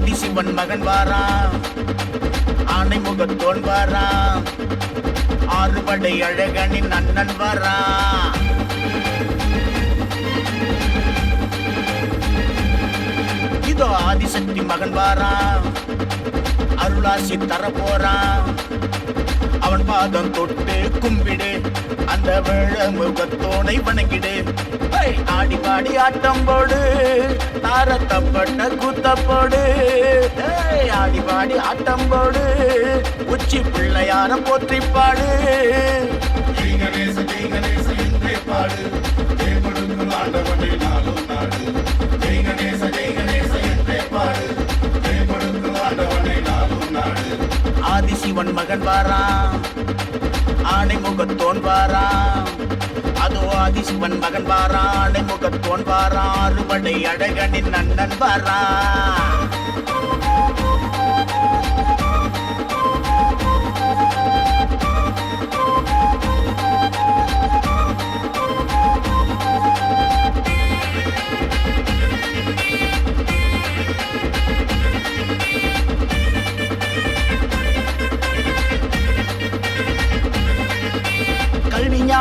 ஆதிசிவன் மகன் வாரா. ஆனை முகத்தோன் வாரா. ஆறுபடை அழகனின் அண்ணன் வாரா. இதோ ஆதிசக்தி மகன் வாரா. அருளாசி தர போறான் அவன் பாதம் தொட்டு கும்பிடு. அந்த வேழ முகத்தோனை வணங்கிடு. ஆடி பாடி ஆட்டம் போடு. தாரத்தப்பட்ட குத்தப்போடு ஆடி பாடி ஆட்டம் போடு. உச்சி பிள்ளையார போற்றி பாடு ஜெய் பாடு நாளும் நாடு ஜெய் கணேச ஜெய் கணேச என்றே பாடு ஆதிசிவன் மகன் வாராம். ஆனை முகத்தோன் வாராம். ஆதிசிவன் மகன் பாரான் முகத்தோன் பாரா அறுபடை அழகனின் நன்னன் வாரா.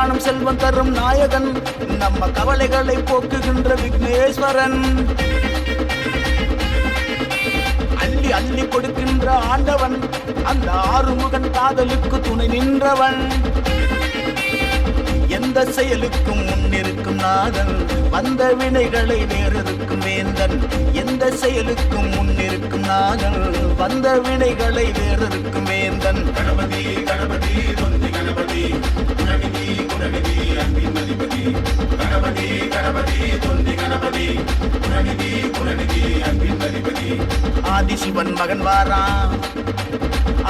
ஞானம் செல்வம் தரும் நாயகன். நம்ம கவலைகளை போக்குகின்ற விக்னேஸ்வரன். அள்ளி அள்ளி கொடுக்கின்ற ஆண்டவன் அந்த ஆறுமுகன் காதலுக்கு துணை நின்றவன். எந்த செயலுக்கும் முன்னிருக்கும் நாதன் வந்த வினைகளை வேறிருக்கும் வேந்தன். எந்த செயலுக்கும் முன்னிருக்கும் நாதன் வந்த வினைகளை வேறிருக்கும் வேந்தன். கணபதி கணபதி கணபதி கணபதி கணபதி துந்தி கணபதி குணநிதி குணநிதி அன்பின் அதிபதி ஆதிசிவன் மகன் வாரா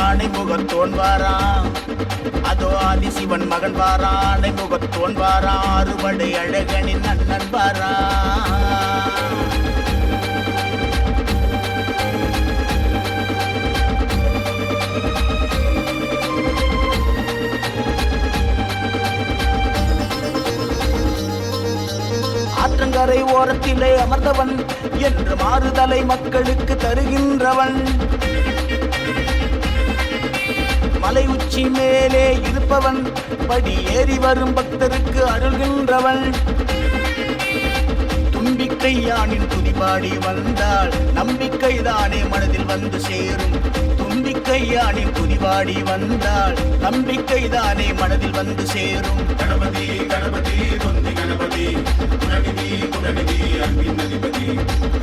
ஆனை முகத்தோன் வாரா அதோ ஆதிசிவன் மகன் வாரா ஆனை முகத்தோன் வாரா அறுபடை அழகனின் அண்ணன் வாரா ஓரத்திலே அமர்ந்தவன் என்று மாறுதலை மக்களுக்கு தருகின்றவன். மலை உச்சி மேலே இருப்பவன் படி ஏறி வரும் பக்தருக்கு அருள்கின்றவன். தும்பிக்கை யானின் துதிபாடி வந்தால் நம்பிக்கைதானே மனதில் வந்து சேரும். தும்பிக்கை யானின் துதிபாடி வந்தால் நம்பிக்கைதானே மனதில் வந்து சேரும். கணபதி கணபதி தொந்தி கணபதி. குணநிதி குணநிதி அன்பின் அதிபதி.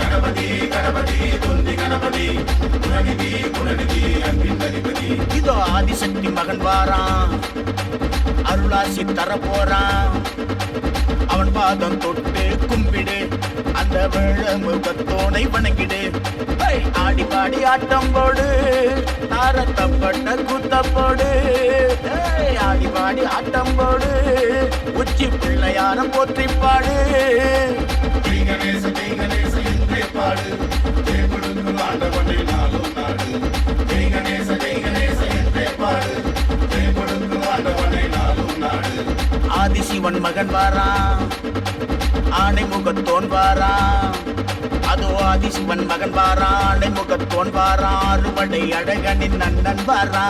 கணபதி கணபதி தொந்தி கணபதி. குணநிதி குணநிதி அன்பின் அதிபதி. இதோ ஆதிசக்தி மகன் வாரான். அருளாசி தர போறான் பாதம் தொட்டு கும்பிடு. அந்த விழமுகத்தோனை வணங்கிடு. ஆடி பாடி ஆட்டம் போடு. தாரத்தப்பட்ட கூத்தப்போடு போடு. ஆடி பாடி ஆட்டம் போடு. உச்சி பிள்ளையாரம் போற்றி பாடு. சிவன் மகன் வாரா. ஆனை முகத்தோன் வாரா. அதோ ஆதிசிவன் மகன் வாரா. ஆனை முகத்தோன் வாரா. அறுபடை அழகனின் அண்ணன் வாரா.